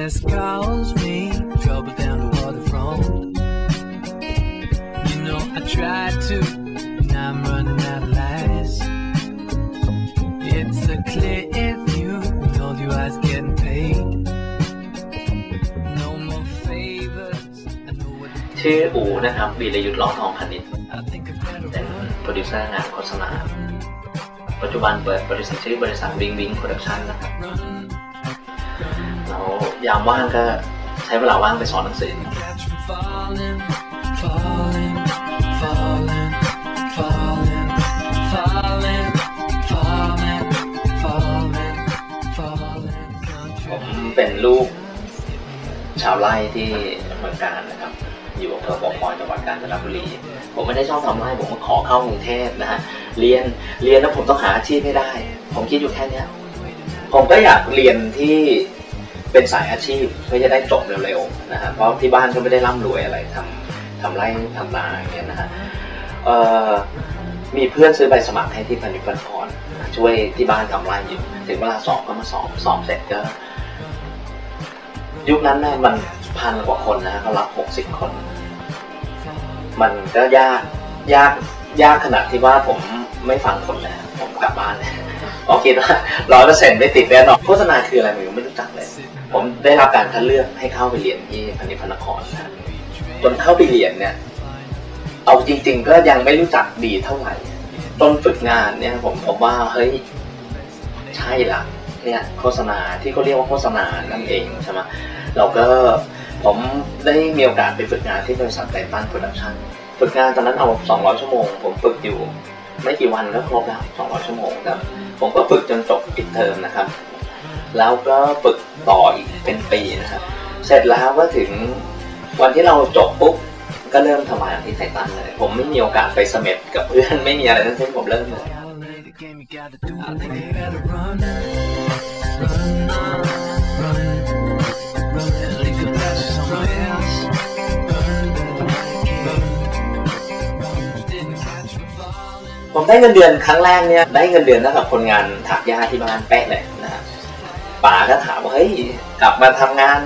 Business calls me, trouble down the waterfront. You know I tried to, now I'm running out of lies. It's a clear view, with all your eyes getting paid. No more favors, I know what ชื่ออูนะครับวีรยุทธ์ล้อทองพานิช I think I better เป็น run. โปรดิวเซอร์งานโฆษณาปัจจุบันเปิดบริษัทชื่อบริษัทวิงวิงโปรดักชั่นนะครับ Run, แล้ว ยามว่างก็ใช้เวลาว่างไปสอนหนังสือ catch me falling, falling, falling, falling, falling, falling, falling, falling. ผมเป็นลูกชาวไร่ที่เมืองการนะครับ อยู่อำเภอบ่อพลอยจังหวัดกาญจนบุรี ผมไม่ได้ชอบทำไร่ผมก็ขอเข้ากรุงเทพนะฮะ เรียน เรียนแล้วผมต้องหาอาชีพให้ได้ ผมคิดอยู่แค่เนี้ยผมก็อยากเรียนที่ เป็นสายอาชีพเพื่อจะได้จบเร็วๆนะฮะเพราะที่บ้านก็ไม่ได้ร่ำรวยอะไรทำทำไร่ทำนาอย่างเงี้ยนะฮะมีเพื่อนซื้อใบสมัครให้ที่พันธิพันพรช่วยที่บ้านทำไร่อยู่ถึงเวลาสอบก็มาสอบสอบเสร็จก็ ยุคนั้นนี่มันพันกว่าคนนะเขารับหกสิบคน มันก็ยากยากยากขนาดที่ว่าผมไม่ฟังคนแล้วผมกลับบ้านเลยเพราะคิดว่าร้อยเปอร์เซ็นต์ไม่ติดแน่นอนโฆษณาคืออะไรผมยังไม่รู้จักเลย ผมได้รับการคัดเลือกให้เข้าไปเรียนที่พันธิพนครนะจนเข้าไปเรียนเนี่ย เอาจริง ๆ ก็ยังไม่รู้จักดีเท่าไหร่ต้นฝึกงานเนี่ยผมผมว่าเฮ้ยใช่ละเนี่ยโฆษณาที่เขาเรียกว่าโฆษณานั่นเองใช่ไหมเราก็ผมได้มีโอกาสไปฝึกงานที่บริษัทไททันโปรดักชั่นฝึกงานตอนนั้นเอา 200 ชั่วโมง ผมฝึกอยู่ ไม่กี่วันก็ครบแล้ว 200 ชั่วโมงครับ ผมก็ฝึกจนจบปิดเทอมนะครับ แล้วก็ฝึกต่ออีกเป็นปีนะครับ เสร็จแล้วก็ถึงวันที่เราจบปุ๊บก็เริ่มทำงานที่ไททันเลย ผมไม่มีโอกาสไปเสม็ดกับเพื่อนไม่มีอะไรทั้งสิ้นผมเริ่มเลยผมได้เงินเดือนครั้งแรกเนี่ยได้เงินเดือนเท่ากับคนงานถักหญ้าที่บ้านแป๊ะเลย ป๋าก็ถามว่าเฮ้ยกลับมาทำงาน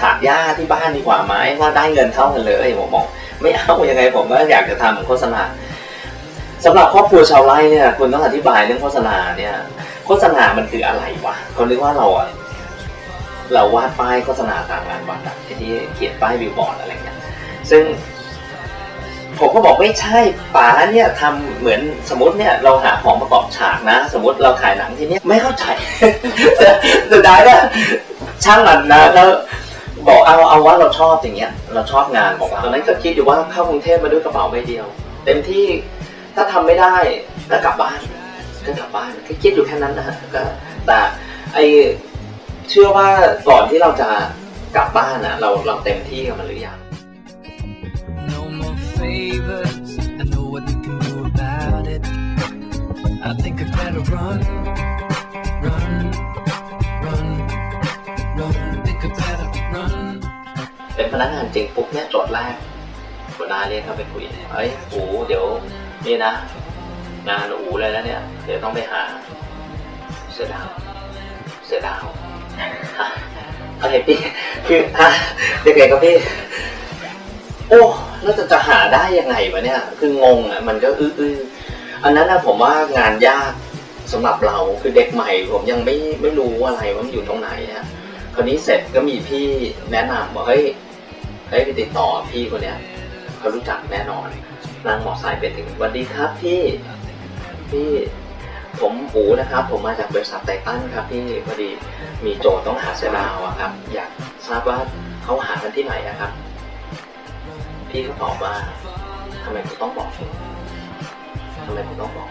ถักหญ้าที่บ้านดีกว่าไหมว่าได้เงินเท่ากันเลยผมบอกไม่เอายังไงผมก็อยากจะทำโฆษณาสำหรับครอบครัวชาวไร่เนี่ยคุณต้องอธิบายเรื่องโฆษณาเนี่ยโฆษณามันคืออะไรวะเขานึกว่าเราอะเราวาดป้ายโฆษณาตามงานวัดอะไอ้ที่เขียนป้ายบิลบอร์ดอะไรเงี้ยซึ่ง ผมก็บอกไม่ใช่ป๋าเนี่ยทำเหมือนสมมติเนี่ยเราหาของประกอบฉากนะ สมมติเราถ่ายหนังทีเนี้ยไม่เข้าใจสุดท้ายก็ช่างมันนะแล้วบอกเอาเอาว่าเราชอบอย่างเงี้ย เราชอบงานของเราตอนนั้นก็คิดอยู่ว่าเข้ากรุงเทพมาด้วยกระเป๋าใบเดียว เต็มที่ถ้าทำไม่ได้ก็กลับบ้านก็กลับบ้านก็คิดอยู่แค่นั้นนะฮะก็แต่ไอเชื่อว่าก่อนที่เราจะกลับบ้านนะเราเราเต็มที่กับมันหรือยัง favors. I know what we can do about it. I think I better run, run, run, run. Think I better run. เป็นพนักงานจริงปุ๊บเนี่ยโจทย์แรกหัวหน้าเรียกเข้าไปคุยเฮ้ยอูเดี๋ยวนี่นะ งานอูเลยแล้วเนี่ย เดี๋ยวต้องไปหา เสือดาว เสือดาวอะไรพี่คือฮะเด็กๆกับพี่ โอ้ แล้วจะจะหาได้ยังไงวะเนี่ย คืองงอะมันก็อื้ออันนั้นนะผมว่างานยากสำหรับเราคือเด็กใหม่ ผมยังไม่ไม่รู้อะไรว่ามันอยู่ตรงไหนอะคราวนี้เสร็จก็มีพี่แนะนำบอกเฮ้ยเฮ้ยไปติดต่อพี่คนเนี้ยเขารู้จักแน่นอนนั่งมอไซค์ไปถึงวัสดีครับพี่พี่ผมอูนะครับ ผมมาจากบริษัทไททันครับพี่พอดีมีโจทย์ต้องหาเซราวอะครับ อยากทราบว่าเขาหากันที่ไหนอะครับ พี่ก็ตอบว่าทำไมคุณต้องบอกทำไมคุณต้องบอก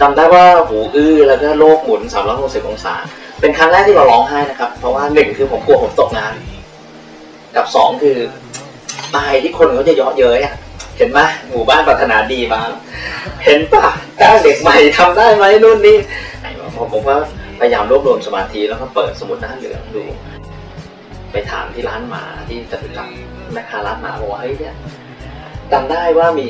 จำได้ว่าหูอื้อแล้วก็โลกหมุน 360 องศา เป็นครั้งแรกที่เราร้องไห้นะครับ เพราะว่าหนึ่งคือผมกลัวผมตกงานกับสองคืออายที่คนเขาจะยาะเย้ยอะเห็นไหมหมู่บ้านพัฒนาดีมาเห็นปะจ้างเด็กใหม่ทำได้ไหมนู่นนี่ผมผมก็พยายามรวบรวมสมาธิแล้วก็เปิดสมุดหน้าเหลืองดู ไปถามที่ร้านหมาที่จตุจักร แม่ค้าร้านหมาบอกว่าเฮ้ยเนี่ยจำได้ว่ามี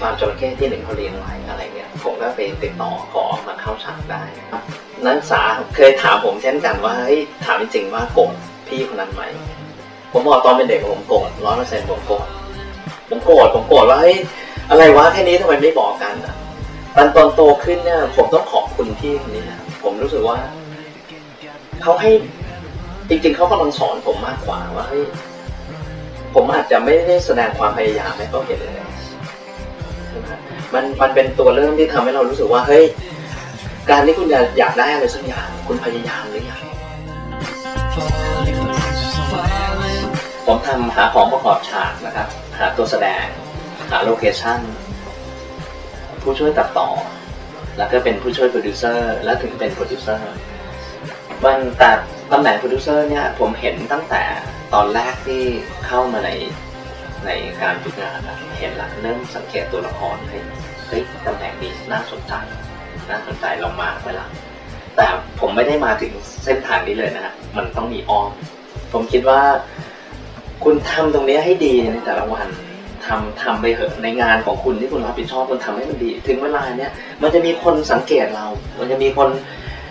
ฟาร์มจระเข้ที่หนึ่งเขาเลี้ยงไว้อะไรเงี้ยผมก็ไปติดต่อขอมาเข้าฉากได้ครับนักศึกษาเคยถามผมเช่นกันว่าเฮ้ยถามจริงว่าโกรธพี่คนนั้นไหมผมบอกตอนเป็นเด็กผมโกรธร้อยเปอร์เซ็นต์ผมโกรธผมโกรธผมโกรธว่าเฮ้ยอะไรวะแค่นี้ทำไมไม่บอกกันอะตอนตอนโตขึ้นเนี่ยผมต้องขอบคุณพี่คนนี้นะผมรู้สึกว่าเขาให้จริง ๆเขากำลังสอนผมมากกว่าว่าเฮ้ย ผมอาจจะไม่ได้แสดงความพยายามให้เขาเห็นเลยใช่ไหมมันมันเป็นตัวเริ่มที่ทำให้เรารู้สึกว่าเฮ้ยการที่คุณอยากอยากได้อะไรสักอย่างคุณพยายามหรือยังผมทำหาของประกอบฉากนะครับ หาตัวแสดง หาโลเคชั่น ผู้ช่วยตัดต่อ แล้วก็เป็นผู้ช่วยโปรดิวเซอร์ และถึงเป็นโปรดิวเซอร์มันแต่ตำแหน่งโปรดิวเซอร์เนี่ยผมเห็นตั้งแต่ ตอนแรกที่เข้ามาในในการฝึกงานอะเห็นละเริ่มสังเกตตัวละครเฮ้ยเฮ้ยตำแหน่งนี้น่าสนใจน่าสนใจเรามาไว้ละแต่ผมไม่ได้มาถึงเส้นทางนี้เลยนะฮะมันต้องมีอ้อม ผมคิดว่า คุณทำตรงนี้ให้ดีในแต่ละวันทำทำไปเถอะในงานของคุณที่คุณรับผิดชอบคุณทำให้มันดี ถึงเวลาเนี้ยมันจะมีคนสังเกตเรา มันจะมีคน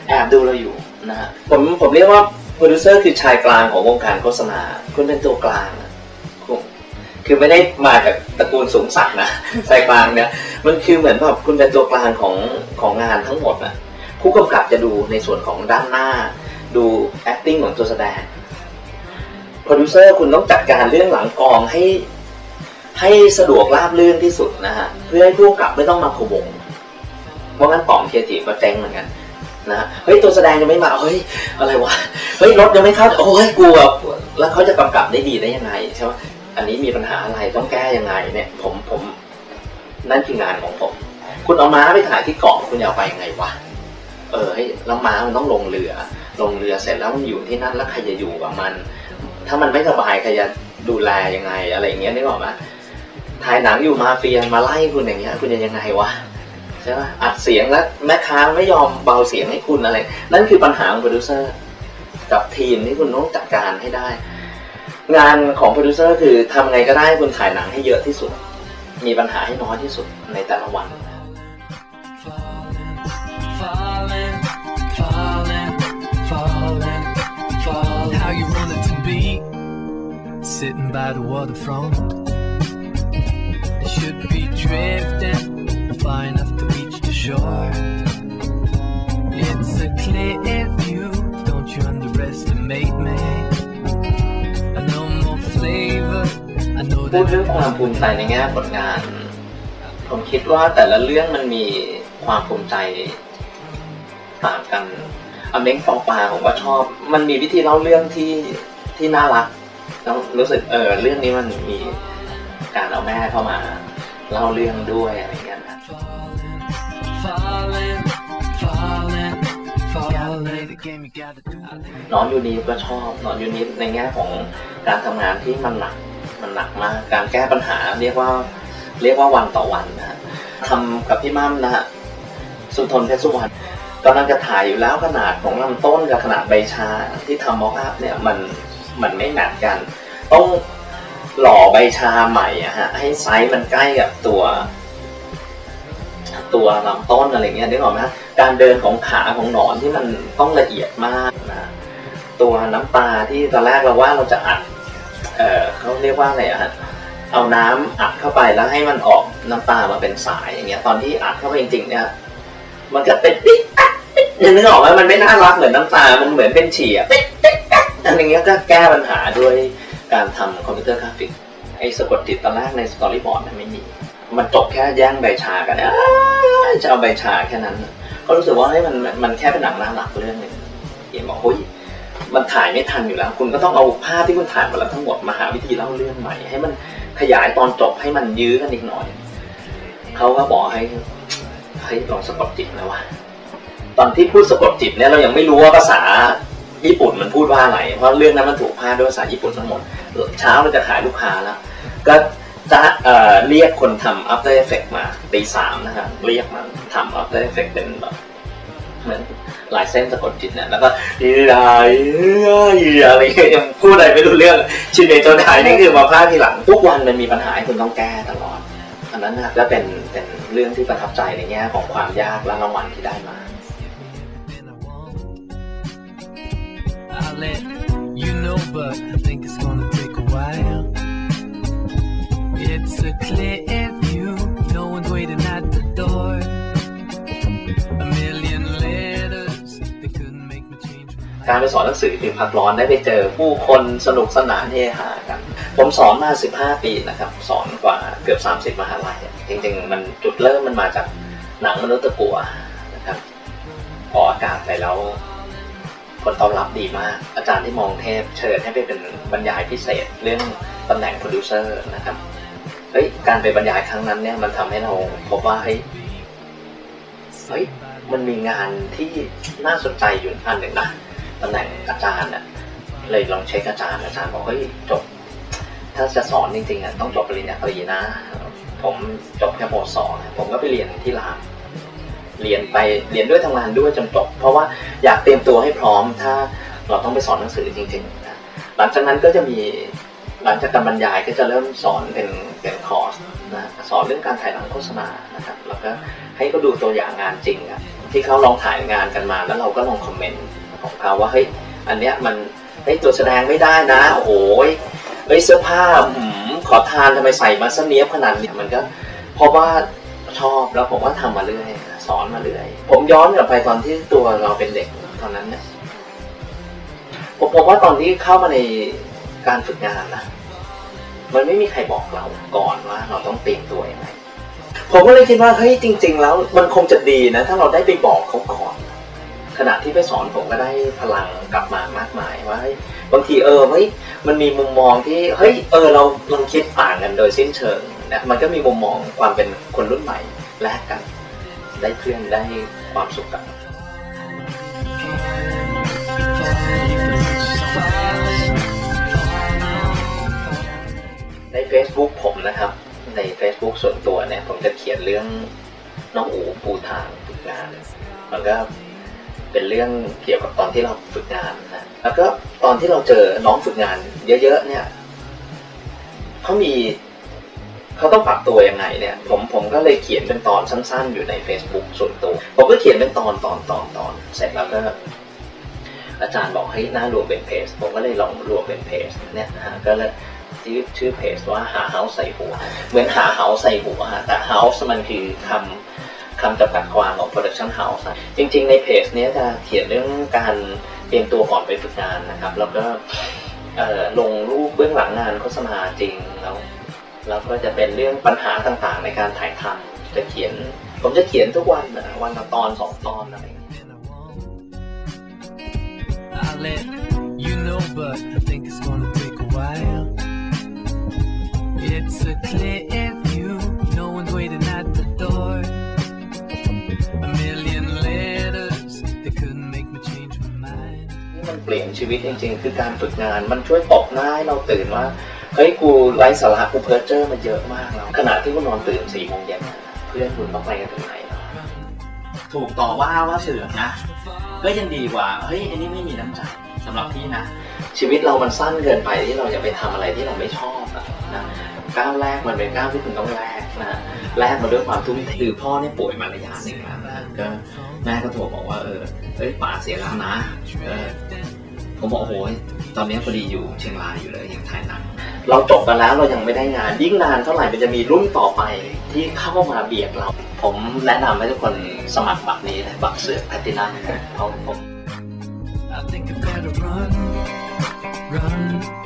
แอบดูเราอยู่นะฮะผมผมเรียกว่า โปรดิวเซอร์คือชายกลางของวงการโฆษณา คุณเป็นตัวกลางอะคุณคือไม่ได้มาจากตระกูลสูงศักนะชายกลางเนี่ยมันคือเหมือนแบบคุณเป็นตัวกลางของของงานทั้งหมดอะผู้กำกับจะดูในส่วนของด้านหน้า ดู acting ของตัวแสดงโปรดิวเซอร์คุณต้องจัดการเรื่องหลังกองให้ให้สะดวกราบรื่นที่สุดนะฮะเพื่อให้ผู้กำกับไม่ต้องมาพะวงเพราะงั้นต่อมเคียร์ทีก็เจ๊งเหมือนกัน นะเฮ้ยตัวแสดงยังไม่มาเฮ้ยอะไรวะเฮ้ยรถยังไม่เข้าโอ้ยกลัวแล้วเขาจะกำกับได้ดีได้ยังไงใช่ไหมอันนี้มีปัญหาอะไรต้องแก้ยังไงเนี่ยผมผมนั่นคืองานของผม คุณเอาม้าไปถ่ายที่เกาะคุณจะเอาไปยังไงวะเออให้ยแล้วม้ามันต้องลงเรือ ลงเรือเสร็จแล้วมันอยู่ที่นั่นแล้วใครจะอยู่กับมัน ถ้ามันไม่สบายใครจะดูแลยังไงอะไรอย่างเงี้ยนึกออกไหมถ่ายหนังอยู่มาเฟียมาไล่คุณอย่างเงี้ยคุณจะยังไงวะ ใช่ไหมอัดเสียงแล้วแม่ค้าไม่ยอมเบาเสียงให้คุณอะไร นั่นคือปัญหาของโปรดิวเซอร์กับทีมที่คุณต้องจัดการให้ได้ งานของโปรดิวเซอร์คือทำไงก็ได้ให้คุณถ่ายหนังให้เยอะที่สุด มีปัญหาให้น้อยที่สุดในแต่ละวัน Falling, falling, falling, falling. How shore. It's a clear view, don't you underestimate me. I know more flavor, I know พูดเรื่องความภูมิใจในแง่ผลงาน ผมคิดว่าแต่ละเรื่องมันมีความภูมิใจต่างกันอเม้งปองปลาผมก็ชอบ มันมีวิธีเล่าเรื่องที่ที่น่ารักแล้วรู้สึกเออเรื่องนี้มันมีการเอาแม่เข้ามาเล่าเรื่องด้วยอะไรอย่างเงี้ยนะ falling, falling, falling. Game you gotta do. นอนยูนีก็ชอบนอนยูนีในแง่ของการทำงานที่มันหนักมันหนักมาก การแก้ปัญหาเรียกว่าเรียกว่าวันต่อวันนะฮะทำกับพี่มั่มนะฮะสุทนเพชรสุวรรณกำลังจะถ่ายอยู่แล้วขนาดของลำต้นกับขนาดใบชาที่ทำมอกอัพเนี่ยมันมันไม่แมทกัน ต้องหล่อใบชาใหม่อะฮะให้ไซส์มันใกล้กับตัว ตัวลำต้นอะไรเงี้ยนึกออกไหมฮะการเดินของขาของหนอนที่มันต้องละเอียดมากนะตัวน้ำตาที่ตอนแรกเราว่าเราจะอัดเออเขาเรียกว่าอะไรอะฮะเอาน้ำอัดเข้าไปแล้วให้มันออกน้ำตามาเป็นสายอย่างเงี้ยตอนที่อัดเข้าไปจริงๆเนี่ยมันก็เป็นปิ๊กปั๊กปิ๊กนึกออกไหมมันไม่น่ารักเหมือนน้ำตา มันเหมือนเป็นฉี่อะปิ๊กปิ๊กปั๊กอะไรเงี้ยก็แก้ปัญหาด้วยการทำคอมพิวเตอร์กราฟิกไอ้สะกดจิตตอนแรกในสตอรี่บอร์ดมันไม่มี มันจบแค่แย่งใบชากันอ้ายจะเอาใบชาแค่นั้นก็รู้สึกว่าเฮ้ยมันมันแค่เป็นหนังน่ารักเรื่องหนึ่งเห็นบอกเฮ้ยมันถ่ายไม่ทันอยู่แล้ว คุณก็ต้องเอาภาพที่คุณถ่ายมาแล้วทั้งหมดมาหาวิธีเล่าเรื่องใหม่ ให้มันขยายตอนจบให้มันยื้อกันอีกหน่อยเขาก็บอกให้เฮ้ยลองสะกดจิตนะวะตอนที่พูดสะกดจิตเนี่ยเรายังไม่รู้ว่าภาษาญี่ปุ่นมันพูดว่าอะไรเพราะเรื่องนั้นมันถูกพากย์ด้วยภาษาญี่ปุ่นทั้งหมดเช้าเราจะขายลูกค้าแล้วก็ จะเอ่อเรียกคนทำ After Effects มาตีสามนะครับเรียกมันทำ After Effects เป็นแบบเหมือนลายเส้นสะกดจิตเนี่ยแล้วก็อีไรอะไรเงี้ยยังพูดอะไรไม่รู้เรื่อง ชินเนโจไดนี่คือมาพลาดทีหลัง ทุกวันมันมีปัญหาให้คุณต้องแก้ตลอด อันนั้นนะและเป็นเป็นเรื่องที่ประทับใจในแง่ของความยากและรางวัลที่ได้มา I. let you know, but I think it's gonna take a while. It's a clear view, no one's waiting at the door. A million letters, they couldn't make me change การไปสอนหนังสือคือพักร้อนได้ไปเจอผู้คนสนุกสนานเฮฮากัน ผมสอนมา 15 ปีนะครับ สอนกว่าเกือบ 30 มหาลัยจริงๆ มันจุดเริ่มมันมาจากหนังมนุษย์ตะกัวนะครับออกอากาศไปแล้วผลตอบรับดีมาก อาจารย์ที่มองเทพเชิญให้ไปเป็นบรรยายพิเศษเรื่องตำแหน่งโปรดิวเซอร์นะครับ เฮ้ยการไปบรรยายครั้งนั้นเนี่ยมันทำให้เราพบว่าเฮ้ยเฮ้ยมันมีงานที่น่าสนใจอยู่อันหนึ่งนะตำแหน่งอาจารย์น่ะเลยลองเช็คอาจารย์อาจารย์บอกเฮ้ยจบ ถ้าจะสอนจริงๆอะต้องจบปริญญาตรีนะ ผมจบแค่ปสองผมก็ไปเรียนที่รามเรียนไปเรียนด้วยทำงานด้วยจนจบ เพราะว่าอยากเตรียมตัวให้พร้อมถ้าเราต้องไปสอนหนังสือจริงๆนะหลังจากนั้นก็จะมี หลังจากการบรรยายก็จะเริ่มสอนเป็นเป็นคอร์สนะสอนเรื่องการถ่ายหนังโฆษณานะครับแล้วก็ให้เขาดูตัวอย่างงานจริงอะที่เขาลองถ่ายงานกันมาแล้วเราก็ลองคอมเมนต์ของเขาว่าเฮ้ยอันเนี้ยมันเฮ้ยตัวแสดงไม่ได้นะโอ้โหเฮ้ยเสื้อผ้าหืมขอทานทำไมใส่มาสเนียบขนาดนี้มันก็เพราะว่าชอบแล้วผมว่าทำมาเรื่อยสอนมาเรื่อยผมย้อนกลับไปตอนที่ตัวเราเป็นเด็กตอนนั้นเนี่ยผมผมว่าตอนที่เข้ามาในการฝึกงานนะ มันไม่มีใครบอกเราก่อนว่าเราต้องเตรียมตัวยังไงผมก็เลยคิดว่าเฮ้ยจริง ๆ แล้วมันคงจะดีนะ ถ้าเราได้ไปบอกเขาก่อน ขณะที่ไปสอนผมก็ได้พลังกลับมามากมายว่าบางทีเออเฮ้ยมันมีมุมมองที่เฮ้ยเออเราเราคิดต่างกันโดยสิ้นเชิงนะมันก็มีมุมมองความเป็นคนรุ่นใหม่แลกกัน ได้เพื่อนได้ความสุขกัน Facebook ผมนะครับ ใน Facebook ส่วนตัวเนี่ย ผมจะเขียนเรื่องน้องอูปูทางฝึกงาน มันก็เป็นเรื่องเกี่ยวกับตอนที่เราฝึกงานนะ แล้วก็ตอนที่เราเจอน้องฝึกงานเยอะๆเนี่ยเขามีเขาต้องปรับตัวยังไงเนี่ย ผมผมก็เลยเขียนเป็นตอนสั้น ๆ อยู่ใน Facebook ส่วนตัว ผมก็เขียนเป็นตอนตอนตอนตอนเสร็จแล้วก็อาจารย์บอกให้หน่ารวมเป็นเพจผมก็เลยลองรวมเป็นเพจเนี่ยนะฮะก็เลย ชื่อชื่อเพจว่าหาเฮาใส่หัว เหมือนหาเฮาใส่หัวฮะแต่เฮาส์มันคือคำคำจำกัดความของ production house จริง ๆ ในเพจนี้จะเขียนเรื่องการเตรียมตัวก่อนไปฝึกงานนะครับ แล้วก็ลงรูปเบื้องหลังงานโฆษณาจริงแล้วแล้วก็จะเป็นเรื่องปัญหาต่างๆ ในการถ่ายทำจะเขียน ผมจะเขียนทุกวันนะวันละตอนสองตอนอะไร you know, but I think it's gonna take a while. It's a clear view, no one's waiting at the door. A million letters, they couldn't make me change my mind. ที่มันเปลี่ยนชีวิตจริงๆ คือการฝึกงาน มันช่วยตกหน้าให้เราตื่นว่า เฮ้ย กูไร้สาระกูเพ้อเจอร์มาเยอะมากแล้วขณะที่กูนอนตื่นสี่โมงเย็นนะเพื่อนคุณต้องไปกันถึงไหนแล้วถูกต่อว่าว่าเสือกนะ ก็ยังดีกว่า เฮ้ย อันนี้ไม่มีน้ำใจสำหรับพี่นะ ชีวิตเรามันสั้นเกินไปที่เราจะไปทำอะไรที่เราไม่ชอบอะนะ ก้าวแรกมันเป็นก้าวที่คุณต้องแลกนะแลกมาด้วยความทุ่มเทคือพ่อเนี่ยป่วยมาระยะหนึ่งแล้วนะก็แม่ก็โทรบอกว่าเออเฮ้ยป๋าเสียแล้วนะเออผมบอกโอ้โหตอนนี้พอดีอยู่เชียงรายอยู่เลยยังถ่ายหนังเราจบกันแล้วเรายังไม่ได้งาน ยิ่งนานเท่าไหร่มันจะมีรุ่นต่อไปที่เข้ามาเบียดเรา ผมแนะนำให้ทุกคนสมัครบัตรนี้นะบัตรเสือกแพลตินัมเพราผม I think I better run, run,